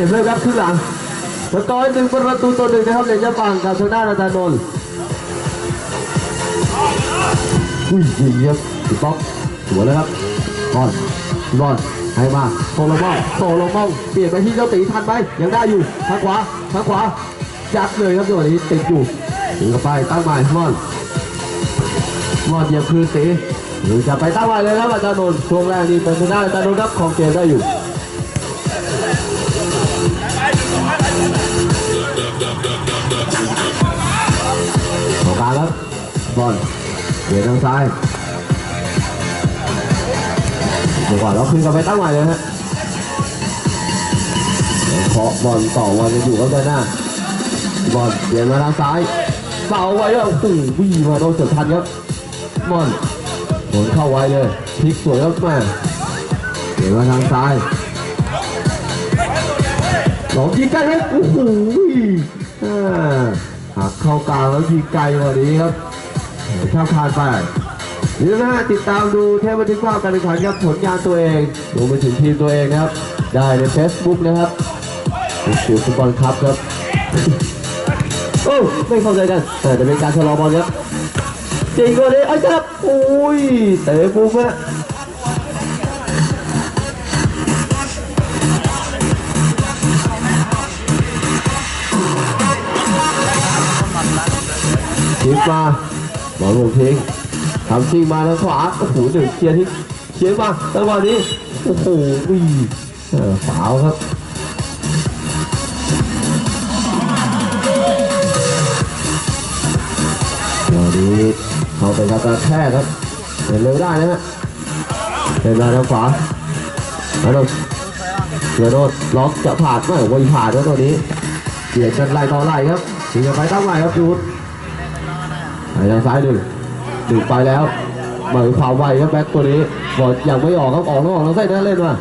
เห็นไหมครับขึ้นหลังสกอร์หนึ่งประตูต่อหนึ่งนะครับเลนยาปังกับทางด้านาจารย์นนท์อุ้ยยิงครับติดบล็อกสวยแล้วครับบอลบอลให้มาโซโลมอนโซโลมอนเปลี่ยนไปที่เจ้าตีทันไหมยังได้อยู่ทางขวาทางขวายัดเลยครับจังหวะนี้ติดอยู่ถึงกับไปตั้งใหม่มอนมอดเหยียบคืนสีหรือจะไปตั้งไว้เลยครับอาจารย์นนท์ช่วงแรกนี่เป็นทางด้านอาจารย์นนท์ครับของเกมได้อยู่ บอลเบียดทางซ้ายเดี๋ยวก่อนเราคืนกลับไปตั้งใหม่เลยฮะเคาะบอลต่อวันจะอยู่กับเดินหน้าบอลเปลี่ยนมาทางซ้ายเสาไว้แล้วโอ้โหวิ่มาโดนเสือทันครับมอนหมุนเข้าไว้เลยพลิกสวยครับแม่เดี๋ยวมาทางซ้ายหลงยิงไกลไหมโอ้โหอ่าหักเข้ากลางแล้วยิงไกลกว่านี้ครับ ข้ามคานไปนี่นะฮะติดตามดูเทปบันทึกภาพการแข่งขันครับผลงานตัวเองรวมไปถึงทีมตัวเองนะครับ ได้ใน Facebook นะครับสิวฟุตบอลครับครับโอ้ไม่เข้าใจกันแต่จะเป็นการชะลอบอลครับจริงก็เลยไอ้ครับโอ้ยเตะปุ๊บอะทิ้งมา บอลลงทิ้งทำทิ้งมาทางขวาโอ้โหหนึ่งเคลียร์ทิ้งเคลียร์มาจังหวะนี้โอ้โหวิ่เออฝาวครับตอนนี้เขาไปกับกระแทกครับเดินเร็วได้นะฮะเดินมาทางขวาแล้วโดนเสือโดนล็อกจะผ่านไหม่วันผ่านแล้วตัวนี้เบียดกันไล่ต่อไล่ครับถึงจะไปตั้งไล่ครับยู ทางซ้ายหนึ่งดึงไปแล้วเหมือนความไวครับแบ็คตัวนี้บอลยังไม่ออกครับออกแล้วออกแล้วใส่ได้เล่นมา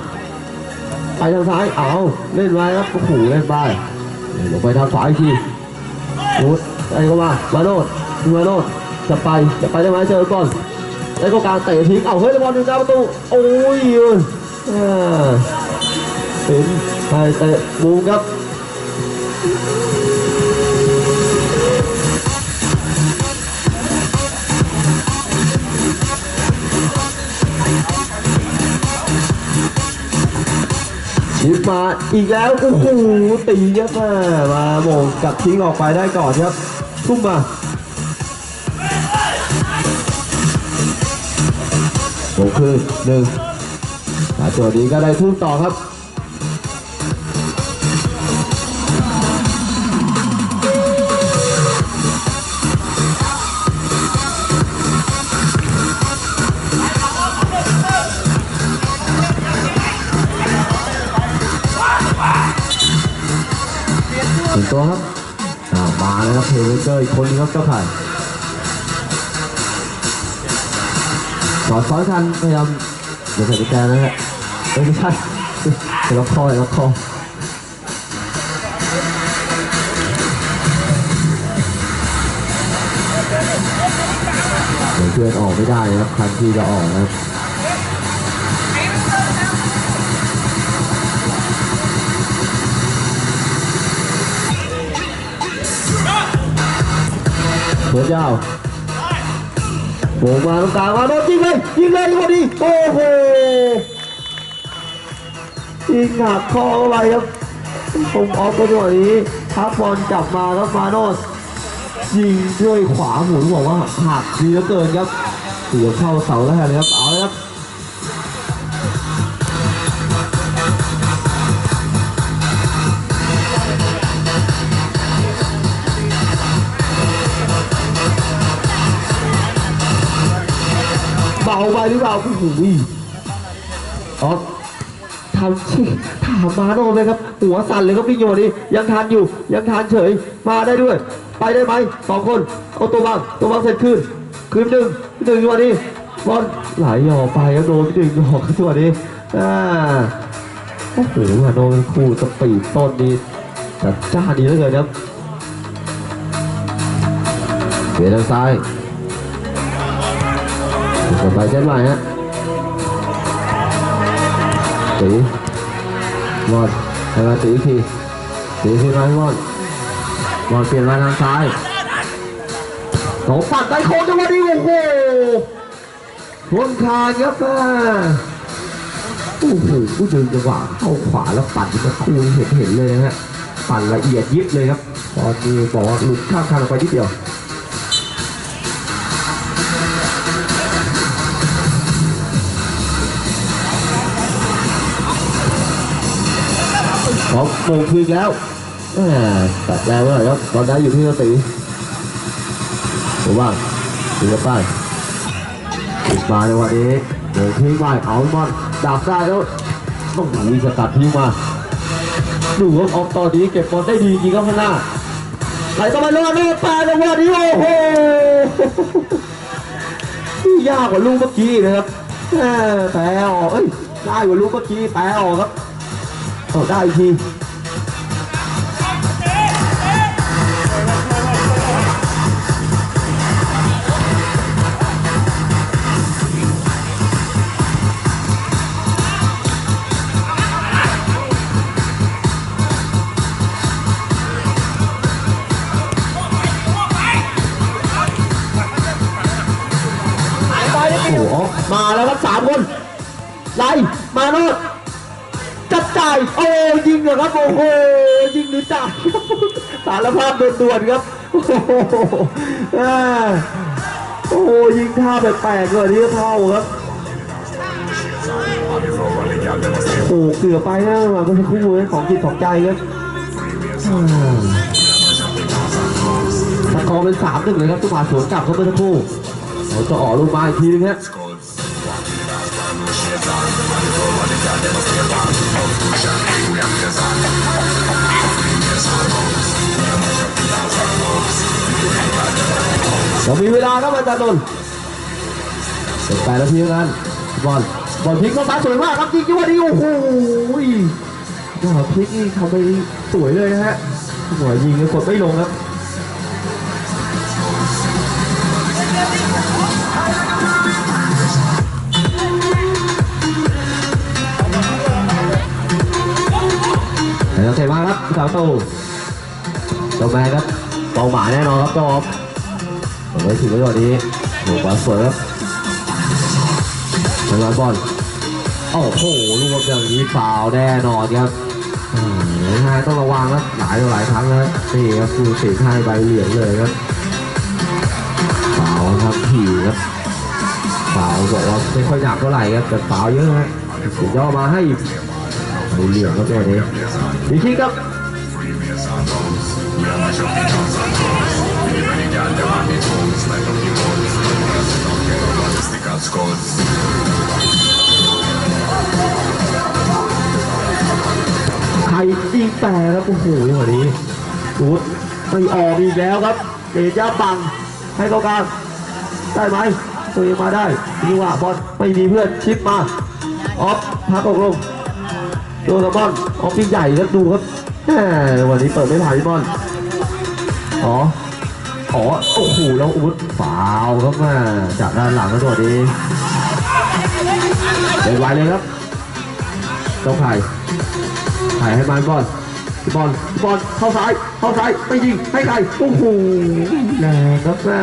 ไปทางซ้ายเอาเล่นไว้ครับโอ้โหเล่นไปลงไปทางขวาอีกทีพูดไอ้ก็มามาโนดมาโนดจะไปจะไปได้ไหมเจอก่อนไอ้ก็กลางเตะทิ้งเอาเฮ้ยบอลอยู่หน้าประตูโอ้ยยืนอ่าเป็นไปเตะบูมครับ ชิปมาอีกแล้วโอ้โหตีเยอะมากมาโมงกับทิ้งออกไปได้ก่อนครับ ทุ่มมาโอเคือหนึ่งตัวนี้ก็ได้ทุ่มต่อครับ ตัวครับมาแล้วครับเพลเกอร์อีกคนนึงครับเจ้าไข่สอดซ้อนกันพยายามเดี๋ยวใส่กุญแจนะฮะไม่ใช่เดี๋ยวล็อกคอเดี๋ยวล็อกคอเพื่อนออกไม่ได้นะครับคันที่จะออกนะครับ หัวยาวโบกมาตรงกลางมาโดนยิงเลยยิงเลยพอดีโอ้โหยิงหักคอเข้าไปครับผมออฟก็จังหวะนี้ทับบอลกลับมาครับมาโนสยิงด้วยขวาหมุนบอกว่าหักดีเหลือเกินครับเสียเข้าเสาแล้วเลยครับเอาเลยครับ ไปหรือเปล่าโอ้โหออฟทำชิถามมาโนไหมครับ หัวสั่นเลยครับพี่โยนี่ยังทันอยู่ ยังทันเฉย มาได้ด้วย ไปได้ไหมสองคนเอาตัวบังตัวบังเสร็จคืนคืนหนึ่งหนึ่งตัวนี้บอลไหลออกไปแล้วโดนหนึ่งออกตัวนี้อ่าโอ้โหโนเป็นคู่สปีดต้นนี้จัดจ้าดีเหลือเกินครับเปลี่ยนทางซ้าย กดไปเช่นไรฮะตีบอลให้มาตีอีกทีตีขึ้นมาให้บอลบอลเปลี่ยนมาทางซ้ายสองปัดได้โค้งจังหวะนี้โอ้โหทวนคานครับแม่โอ้โหผู้ดึงจังหวะเข้าขวาแล้วปัดอีกสักครู่เห็นเห็นเลยนะฮะปั่นละเอียดยิบเลยครับตอนนี้บอกว่าหลุดข้ามคานออกไปนิดเดียว พร้อมโมงคืนแล้วตัดแรงเลยครับตอนนั้นอยู่ที่สตีผมว่าตีกับป้ายติดมาในวันนี้เดินทิ้งไปเอาบอลดักได้แล้วต้องมีสกัดทิ้งมาดูว่าออกตอนนี้เก็บบอลได้ดีจริงครับข้างหน้าไหลต้องมาโน่นนี่แปลในวันนี้โอ้โหนี่ยากกว่าลูกเมื่อกี้นะครับแหม่แปลออกเอ้ยได้กว่าลูกเมื่อกี้แปลออกครับ เอาได้อีกทีโอ้มาแล้วครับสามคนไล่มาโนด จับจ่ายโอ้ยิงเหรอครับโอ้โหยิงหรือจ่ายสารภาพด่วนๆครับโอ้โหโอ้ยิงท่าแปลกๆเลยที่เข้าครับโอ้เกือบไปนะมาเมื่อสักครู่นะของจิตของใจครับอ่าสกอร์เป็นสามหนึ่งเลยครับทุกมาสวนกลับเข้าเมื่อสักครู่เราจะออกลูกมาอีกทีนึงฮะ เรามีเวลาครับอาจารย์นนท์เป็นแปดนาทีเท่านั้นบอลบอลพลิกเข้ามาสวยมากครับจริงจังวันี้โอ้โหบอลพลิกนี่ทำไปสวยเลยนะฮะหัวยิงกดไม่ลงครับ สาวโตตัวแมนครับเป้าหมายแน่นอนครับเจ้าออฟผมไม่ถึงไว้ก่อนนี้โหบอลสวยครับทางบอลโอ้โหลูกอย่างนี้ฟาวแน่นอนครับอืมนะต้องระวังครับหลายหลายครั้งนะนี่ครับคือเสียให้ใบเหลืองเลยครับฟาวครับผิวครับฟาวบอกว่าไม่ค่อยหนักเท่าไหร่ครับแต่ฟาวเยอะฮะสียย่อมาให้ใบเหลืองครับตัวนี้ดีคิกครับ ใครยิงแต่ครับโอ้โหวันนี้รูดไม่ออกอีกแล้วครับเดจ้าปังให้เขากลางได้ไหมตัวเองมาได้นี่ว่าบอลไม่มีเพื่อนชิปมาออฟพักออกลงตัวกับบอลออฟยิ่ใหญ่ครับดูครับวันนี้เปิดไม่ผ่านบอล อ๋อ อ๋อ โอ้โห แล้วอุดฟาวครับม่จากด้านหลังแล้วตัวนี้เดินไวเลยครับ ต้องไผ่ถ่ายให้มันบอลบอลบอลเข้าซ้ายเข้าซ้ายไม่ยิงให้ใครโอ้โหแรงครับแม่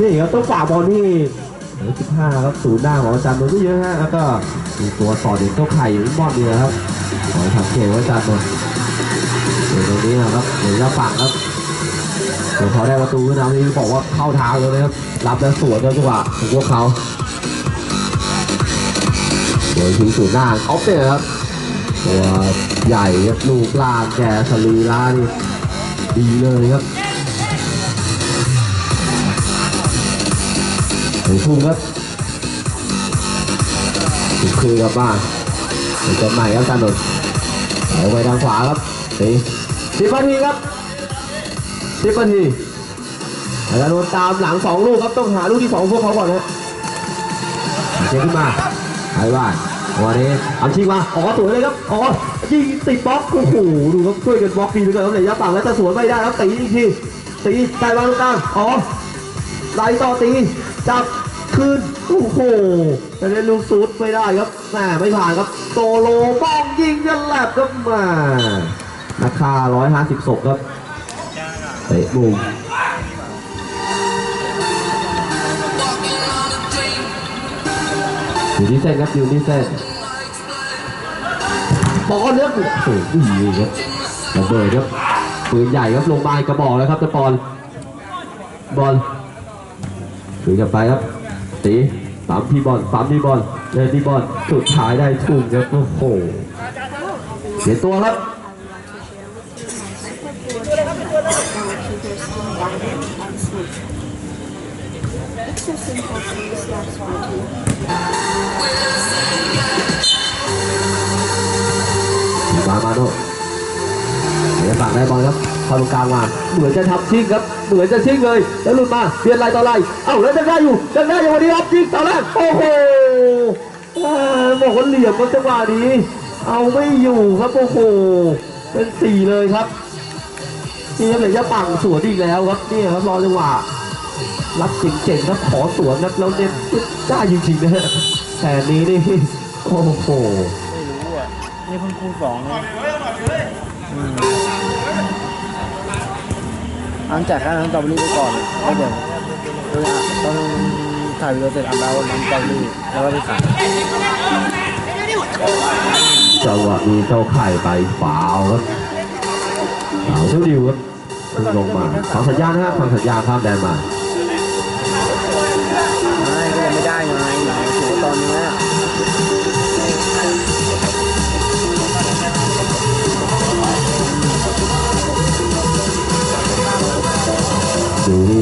นี่ครับต้องฝ่าบอลนี่สิบห้าครับศูนย์หน้าของอาจารย์นนก็เยอะฮะแล้วก็มีตัวต่อเด็กเจ้าไข่อยู่ที่บอลเดียวครับ ขอสังเกตว่าจารย์นนท์เดี๋ยตรงนี้นะครับเดี๋ยวจะฝั่งครับเดี๋ยวเขาได้ประตูขึ้นมานี่บอกว่าเข้าทางเลยนะครับรับแล้วสวนแล้วจังหวะของพวกเขาโดยทิ้งสูนย์หน้าออฟเนี่ยครับตัวใหญ่ครับลูกลาแกสรีระนี่ดีเลยครับถึงพุ่งครับถึงคืนกลับมาถึงจะใหม่ครับจานนท์ ไปทางขวาครับสีสิบนาทีครับสิบนาทีอาจารย์นนตามหลังสองลูกครับต้องหาลูกที่สองพวกเขาก่อนนะเช็คขึ้นมาไอ้บ้านวันนี้เอาชิงมาอ๋อสวยเลยครับอ๋อยิงติดบล็อกโอ้โหดูครับช่วยกันบล็อกดีเหลยครับเลยยับปังแล้วจะสวนไม่ได้ครับตีอีกทีตีใส่บอลตรงกลางอ๋อไล่ต่อตีจับ คืคืนโอ้โหแต่เล่นลูกซูดไม่ได้ครับแหมไม่ผ่านครับโซโลบ้องยิงยันแหลบครับมาราคา150ศพครับเตะมุมอยู่ที่เส้นครับอยู่ที่เส้นบอลเนี่ยโอ้โหดีครับระเบิดครับปืนใหญ่ครับลงมากระบอกแล้วครับจะปอนบอลถือกลับไปครับ ตีปั๊มที่บอลปั๊มที่บอลเดินที่บอลสุดท้ายได้ทุ่มครับโอ้โหเสียตัวครับมามาโน เดี๋ยวปากได้บอลครับเข้าตรงกลางมาเหมือนจะทำชิงครับเหมือนจะชิงเลย แล้วหลุดมาเปลี่ยนไรต่อไรเอ้าแล้วจะได้อยู่จะได้อยู่วันนี้ครับยิงต่อแรกโอ้โหอ่าบอกว่าเหลี่ยมครับจังหวะนี้ เอาไม่อยู่ครับโอ้โหเป็นสี่เลยครับนี่ครับเหลือจะปังสวนอีกแล้วครับนี่ครับรอจังหวะรับเจ๋งๆครับขอสวนครับแล้วเน้นได้จริงๆนะฮะแต่นี้นี่โอ้โหไม่รู้อะนี่เพิ่งคู่สองนะอืม อันจากการทำตอบบรีไปก่อนแล้วเดี๋ยวเอออะตอนถ่ายวิดีโอเสร็จอันแล้วน้ำตอบบรีแล้วก็ไปขายจังหวะนี้เจ้าไข่ไปฝาวครับฝาวเจ้าดิวครับเพิ่งลงมาฟังสัญญาณนะครับฟังสัญญาณข้ามแดนมาไม่ก็ยังไม่ได้ไงถือว่าตอนเนี้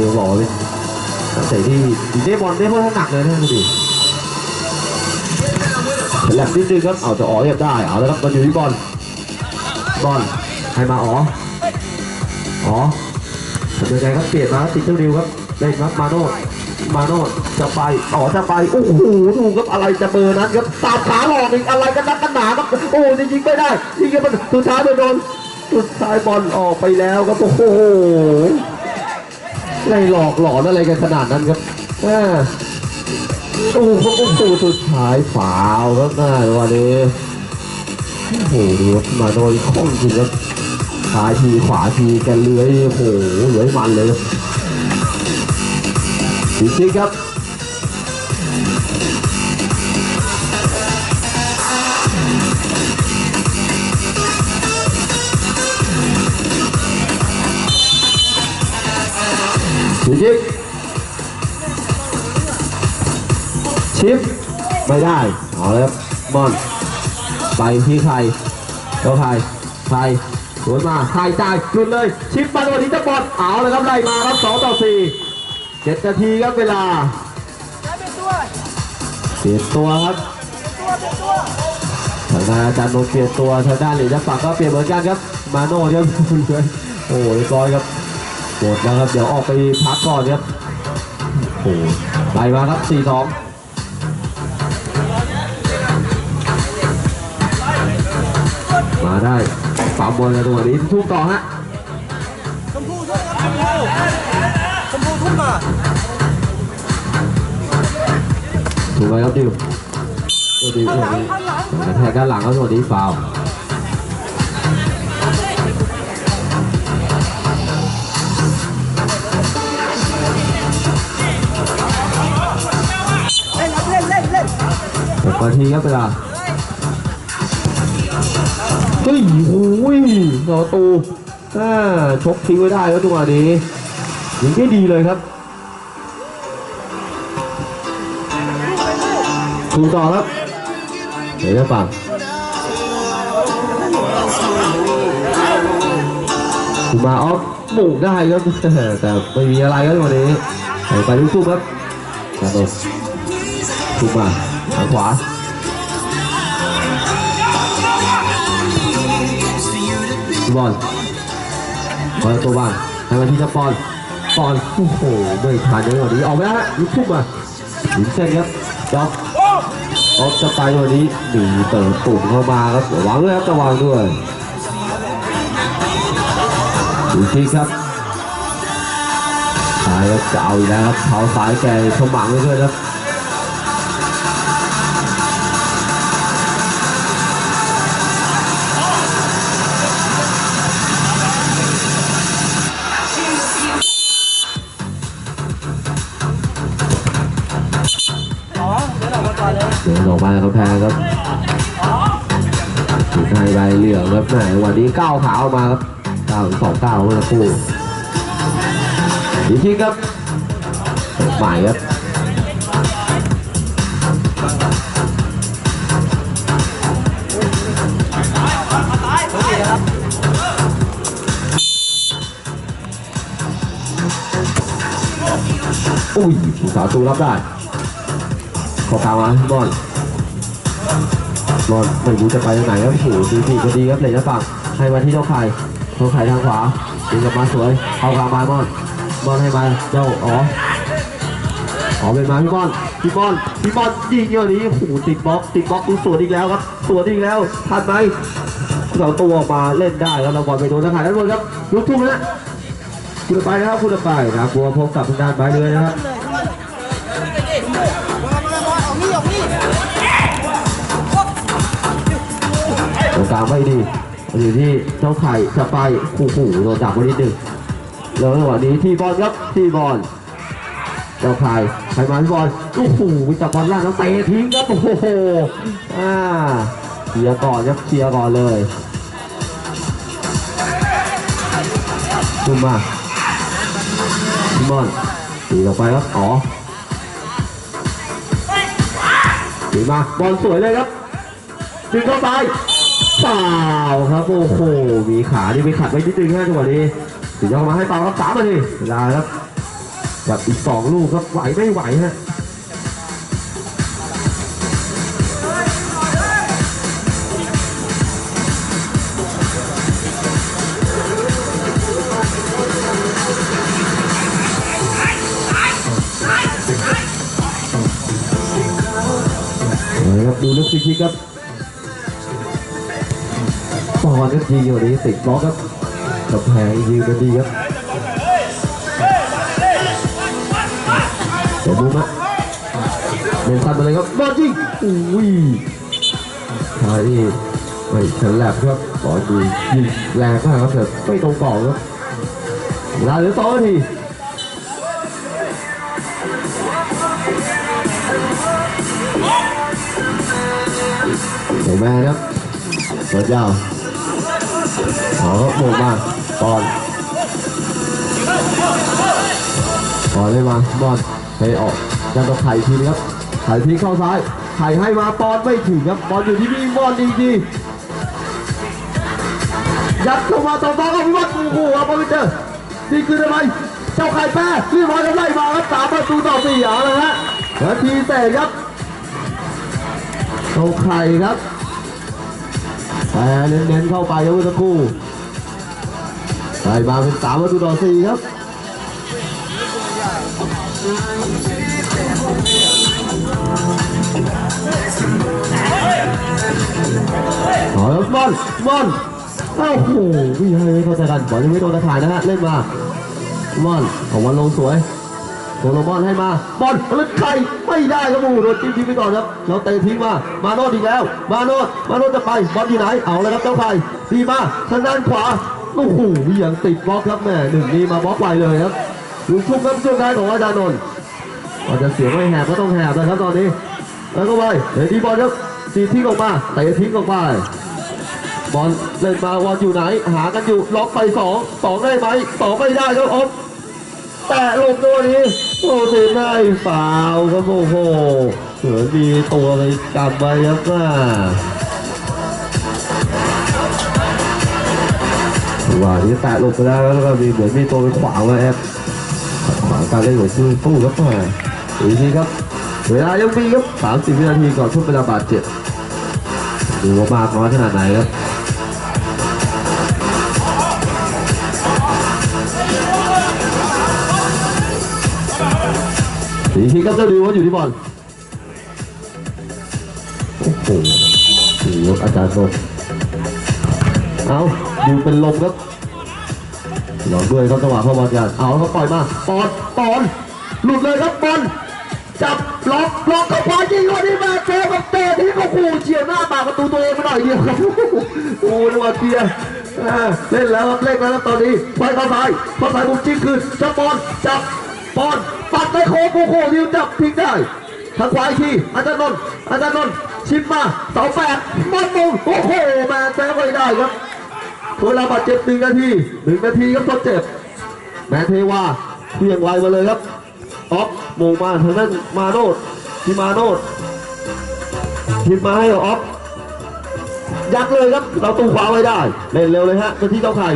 ยดูที่บอกว่าเป็นนักเตะที่ดีได้บอลได้เพราะหนักเลยนะดูดิฉลับนิดนึงครับเอาจะอ๋อเรียบได้ เอาแล้วครับมันอยู่ที่บอล บอลให้มาอ๋อ อ๋อทำยังไงครับเปลี่ยนมาติดเจ้าดิวครับเล่นครับมาโน่มาโน่จะไป อ๋อจะไป โอ้โห ดูครับอะไรจะเบอร์นั้นครับ ตามขาหลอกอีกอะไรกันนักกันหนาครับ โอ้จริงๆไม่ได้ยิงกันสุดท้ายโดนสุดท้ายบอลออกไปแล้วครับ โอ้โห ไล่หลอกหลอนอะไรกันขนาดนั้นครับอ่าโอ้โหโอ้โหสุดท้ายฝาวครับน่าวันนี้โอ้โหดูมาโดนข้องจริงครับซ้ายทีขวาทีกันเลื้อยโอ้โหเลื้อยมันเลยครับจริงๆครับ จริงชิปไม่ได้เอาเลยครับบอลไปที่ใครเจ้าใครใครสวนมาใครจ่ายหยุดเลย ชิปมาโดนที่จะบอลเอาเลยครับไล่มาครับสองต่อสี่เจ็ดนาทีครับเวลาเปลี่ยนตัวครับทางด้านอาจารย์โนเปลี่ยนตัวทางด้านเหรียญยักษ์ปักก็เปลี่ยนเหมือนกันครับมาโน่ครับโอ้ยบร้อยครับ หมดแล้วครับ เดี๋ยวออกไปพักก่อนครับโอ้โหไปมาครับสี่สองมาได้ฝาบอลกันตรงนี้ทุ่มต่อฮะชมพูทุ่มชมพูชมพูทุ่มมาถูกไหมครับดิวดิวกระแทกด้านหลังครับตัวนี้ฟาว หกนาทีครับเวลาเฮ้ยโอ้ยต่อตูอ่าชกทิ้งไว้ได้ครับจังหวะนี้ยิงได้ดีเลยครับถูกต่อครับเดี๋ยวจะฟังคุณมาออฟหมุกได้ครับแต่ไม่มีอะไรครับวันนี้ไปลูกทุ่ครับกระโดดทุกมา ทาขวาบอลบอลตัวบ้านให้มาที่จะปอนปอนโอ้โหไม่ทันเลยวันนี้ออกไปแล้ฮะลุกทุ่มมาถึงเส้นครับจ็อกออกจะไปวันนี้หนีเติมตุ่มเข้ามาครับระวังด้วยครับระวังด้วยดูทีครับซ้ายจะเอาอีกแล้วครับเท้าซ้ายแกชมหมังเลยด้วยครับ ดินออกมาครับแพงครับสุดท้ายใบเหลืองครับแหมวันนี้ก้าวขาออกมาครับก้าวสองก้าวเมื่อสักครู่อีทีครับใหม่ครับอุ้ยผู้สาวตูรับได้ ขอกลางมาบอลบอลไม่รู้จะไปทางไหนครับโอ้โหดีดีก็ดีครับเลยนะฝั่งให้มาที่เจ้าไข่เจ้าไข่ทางขวาดึงกลับมาสวยเข้ากลางมาบอลบอลให้มาเจ้าอ๋ออ๋อเป็นมาพี่บอลพี่บอลพี่บอลยิงเยอะนี้โอ้โหติดบล็อกติดบล็อกดูสวนอีกแล้วครับสวนอีกแล้วทันไหมเราตัวออกมาเล่นได้แล้วเราบอลไปโดนทางขายด้านบนครับลุกทุ่งนะคุณไปนะครับคุณไปนะกลัวพบกับทางด้านใบเรือนะครับ รงกลางไม่ดีอยู่ที่เจ้าไข่จะไปคู่หูโดนจับไว้นิดหนึ่งแล้วจังหวะนี้ที่บอลครับที่บอลเจ้าไข่ไข่มาที่บอลโอ้โหจับบอลล่างแล้วเตะทิ้งครับโอ้โหอ่าเคลียร์ก่อนครับเคลียร์ก่อนเลยขึ้นมาที่บอลตีออกไปครับอ๋อตีมาบอลสวยเลยครับดึงเข้าไป เปล่าครับโอ้โหมีขานี่ไปขัดไว้นิดนึงนะจังหวะนี้ถึงจะเอามาให้เปล่าครับสามนาทีเวลาครับกับอีกสองลูกครับไหวไม่ไหวฮะเอาละครับดูลึกฟรีคิกครับ อนก็ยิงอยู่นี้ติดบล็อกครับกับแพงยิงกันดีครับเดี๋ยวมุมฮะเดินตัดมาเลยครับบอลยิงอุ้ยทายนี่ไม่ฉลับครับบอลยิงยิงแรงมากครับแต่ไม่ตรงกรอบครับเวลาเหลือสองนาทีเดี๋ยวแม่ครับเปิดยาว ขอโมงมาบอลบอลเลยมาบอลให้ออกยังต้องไถ่ทีครับไถ่ทีเข้าซ้ายไถ่ให้มาบอลไม่ถึงครับบอลอยู่ที่นี่บอลดีดียัดเข้ามาต่อมาเอาพิวัตรโอ้โหเอาไปเจอนี่คืออะไรเจ้าไข่แป้รีบมากันไล่มาครับสามประตูต่อสี่เอาเลยฮะนาทีเตะครับเจ้าไข่ครับ เน้นๆเข้าไปครับเมื่อสักครู่ใส่มาเป็นสามประตูต่อสี่ครับขอแล้วบอลบอลเอ้าโหวิ่งให้ไม่เข้าใจกันบอลยังไม่โดนตะข่ายนะฮะเล่นมาบอลของวันลงสวย โซโลมอนให้มาบอลเล่นไข่ไม่ได้ครับโอ้โดนจิ้มทิ้งไปก่อนครับแล้วเตะทิ้งมามาโนดอีกแล้ว มาโนดมาโนดจะไปบอลอยู่ไหนเอาเลยครับเจ้าไข่ดีมาทางด้านขวาโอ้โหยังติดบล็อกครับแม่หนึ่งนี้มาบล็อกไปเลยครับดูชุกครับช่วงท้ายของอาจารย์นนท์ว่าจจะเสียไม่แหบก็ต้องแหบนะครับตอนนี้ แล้วก็ไปเดี๋ยวบอลครับสีทิ้งออกมาเตะทิ้งออกไปบอลเล่นมาบอลอยู่ไหน หากันอยู่ล็อกไปสองสองได้ไหมสองไม่ได้ครับออ แตะลงตัวนี้โอ้เสีได้ฟาวครับโอ้โหเหมือนมีตัวอะไรกลับไปครับว่าว่านี้แตะลงไปแล้วแล้วก็มีเหมือนมีตัวไปขวางไว้แอบขวางการเล่นของชื่อตู้ครับมาอีกทีครับ เวลายังมีครับ30วินาทีก่อนช่วงเวลาบาดเจ็บดูว่ามากน้อยขนาดไหนครับีทีครับเจ้าดิวว่าอยู่ที่บอลโอ้โหถือาอาจารย์โดนเอาดิวเป็นลมครับหลอกด้วยครับจังหวะเข้าบอลกันเอาเขาปล่อยมาปอนปอนหลุดเลยครับบอลจับล็อกล็อกเข้าไปยิงวันนี้มาเจอกับเตะที่เขาขู่เฉียวหน้าปากประตูตัวเองไปหน่อยเดียวครับโอ้โหจังหวะเคลียร์อ่าเล่นแล้วครับเล่นแล้วตอนนี้ไปเข้าซ้ายเข้าซ้ายบุกจิ้งคืนจับบอลจับ บอลปัดไปโค้งโอ้โหดิวจับทิ้งได้ทางขวาอีกทีอาจารย์นนท์อาจารย์นนท์ชิปมาเสาแปดบอลมุงโอ้โหแม่แซงไม่ได้ครับเวลาบาดเจ็บหนึ่งนาทีหนึ่งนาทีครับทดเจ็บแมนเทวาเพียงไวมาเลยครับออฟโมมาทางนั้นมาโนดที่มาโนดทิมมาให้ออฟยัดเลยครับเราตูขวาไว้ได้เล่นเร็วเลยฮะเป็นที่เจ้าไข่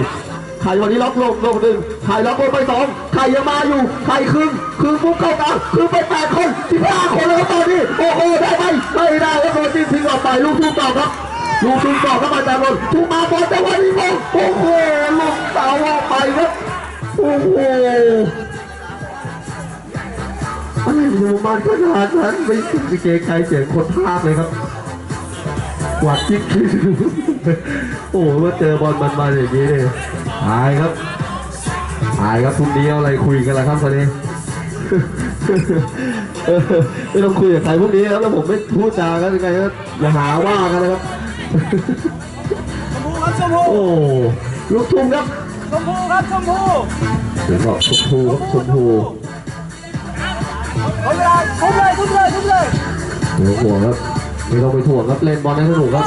ไข่วันนี้ล็อกลงลงหนึ่งไข่ล็อกลงไปสองไข่ยังมาอยู่ไข่ครึ่งครึ่งปุ๊บเข้ากลางครึ่งไปแปดคนที่ห้าคนแล้วตอนนี้โอ้โหได้ไหมไม่ได้ครับโดนจิ้มทิ้งออกไปลูกทุ่งต่อครับลูกทุ่งต่อเข้ามาจากบนทุ่งมาบอลแต่วันนี้มองโอ้โหลูกเสาออกไปครับโอ้โหอะไรดูมันขนาดนั้นไม่คิดเกรงใจเสียงคนภาคเลยครับกวาดจิ๊กโอ้โหมาเจอบอลมันมาอย่างนี้เลย หายครับหายครับพรุ่งนี้เอาอะไรคุยกันล่ะครับตอนนี้เออไม่ต้องคุยกับใครพวกนี้ครับแล้วผมไม่พูดจากันยังไงก็อย่าหาว่ากันนะครับชมพูครับชมพูโอ้ลูกทุ่งครับชมพูครับชมพูเดี๋ยวบอกชมพูครับชมพูเอาเวลาทุบเลยทุบเลยทุบเลยเดี๋ยวห่วงครับไม่ต้องไปถ่วงครับเล่นบอลให้สนุกครับ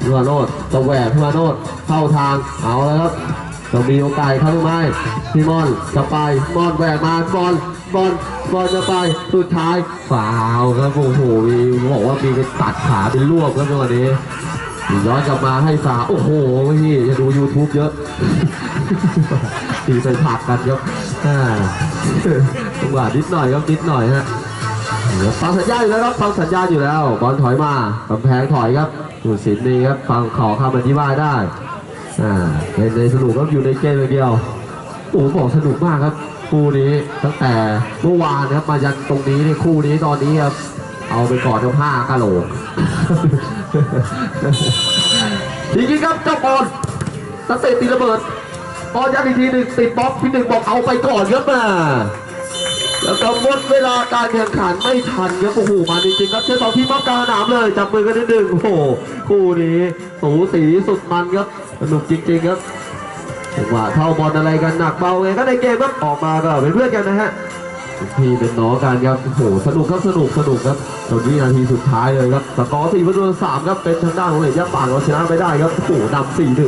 พี่มาโนดตะแหวกพี่มาโนด เข้าทางเอาแล้วครับต้องมีโอกาสเข้าหรือไม่พี่มอนจะไปมอนแหวกมาบอลบอลบอลจะไปสุดท้ายฟาวครับโอ้โหมีบอกว่ามีไปตัดขาเป็นลวกครับจังหวะนี้ย้อนกลับมาให้ฟาโอ้โหพี่จะดู YouTube เยอะตีไปผักกันครับจังหวะนิดหน่อยครับนิดหน่อยฮะฟังสัญญาอยู่แล้วครับฟังสัญญาอยู่แล้ว บอลถอยมากำแพงถอยครับสุสินนี่ครับฟังขอคำอธิบายได้ อ่าเล่นในสนุกครับอยู่ในเกมเดียวโอ้โหบอกสนุกมากครับคู่นี้ตั้งแต่เมื่อวานนะครับมายันตรงนี้ในคู่นี้ตอนนี้ครับเอาไปกอดเจ้าผ้ากะโหลกจริงๆครับเจ้าบอลสเตตตีระเบิดบอลยันอีกทีหนึ่งติดบล็อกพี่หนึ่งบอกเอาไปก่อนครับมาแล้วก็หมดเวลาการแข่งขันไม่ทันครับโอ้โหมาจริงๆครับเชื่อต่อที่มักกางสนามเลยจับมือกันนิดนึงโอ้โหคู่นี้สูสีสุดมันครับ สนุกจริงๆครับจังหวะเท่าบอลอะไรกันหนักเบาไงก็ในเกมครับออกมาก็เป็นเพื่อนกันนะฮะพี่เป็นน้องกันครับโอ้โหสนุกครับสนุกสนุกครับจนวินาทีสุดท้ายเลยครับสกอร์สี่ประตูสามครับเป็นทางด้านของเหลียญยะป่างเราชนะไปได้ครับโอ้โหนำสี่หนึ่ง